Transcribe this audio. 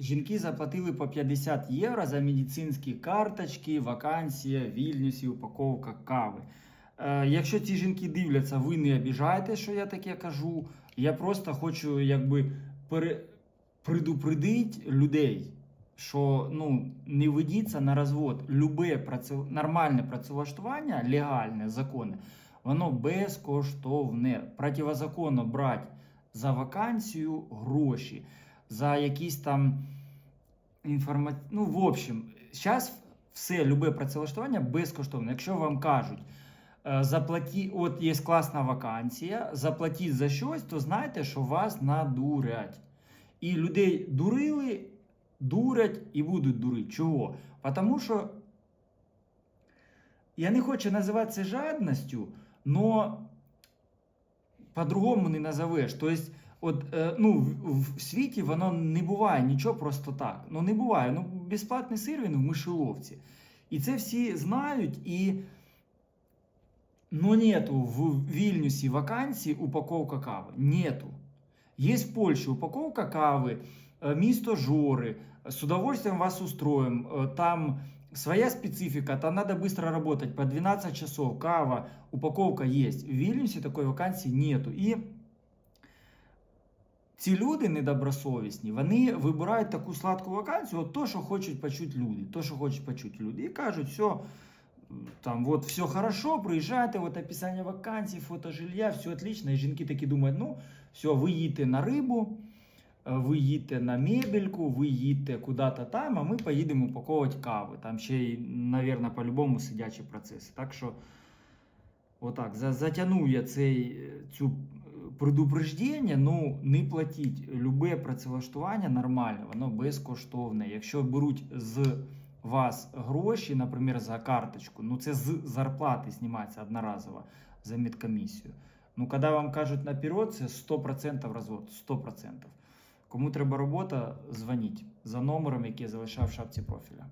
Жінки заплатили по 50 євро за медицинські карточки, вакансія, в Вільнюсі, упаковка кави. Е, якщо ці жінки дивляться, ви не обіжайте, що я таке кажу. Я просто хочу якби пере... предупредити людей, що ну, не ведіться на розвод. Любе праце... нормальне працевлаштування, легальне, законне, воно безкоштовне. Противозаконно брати за вакансію гроші, за якісь там інформа... Ну, в общем, зараз все, любе працевлаштування безкоштовне. Якщо вам кажуть, е, заплаті, от є класна вакансія, заплатіть за щось, то знайте, що вас надурять. І людей дурили, дурять і будуть дурити. Чого? Тому що я не хочу називати це жадністю, але по-другому не назовеш. Тобто, от, е, ну, в, світі воно не буває нічого просто так. Ну, не буває. Ну, безплатний сир він в мишеловці. І це всі знають, і ну, нету в Вільнюсі вакансій упаковка кави. Нету. Є в Польщі упаковка кави, е, місто Жори. С удовольствием вас устроим. Э, Там своя специфика, там надо быстро работать, по 12 часов, кава, упаковка есть. В Вильнюсе такой вакансии нету. І ці люди недобросовісні, вони вибирають таку сладку вакансію, от то, що хочуть почути люди. То, що хочуть почути люди. І кажуть, все, там, вот, все хорошо, приїжджайте, от описання вакансій, фото жилья, все отлично. І жінки такі думають, ну, все, ви їдете на рибу, е, ви їдете на мебельку, ви їдете куди-то там, а ми поїдемо упаковувати кави. Там ще й, мабуть, по-любому сидячі процеси. Так що, отак, затягнув я цей, е, цю предупреждення, ну не платіть. Любе працевлаштування нормальне, воно безкоштовне. Якщо беруть з вас гроші, наприклад, за карточку, ну це з зарплати знімається одноразово за медкомісію. Ну, коли вам кажуть наперед, це 100% розвод, 100%. Кому треба робота, дзвоніть за номером, який залишав в шапці профіля.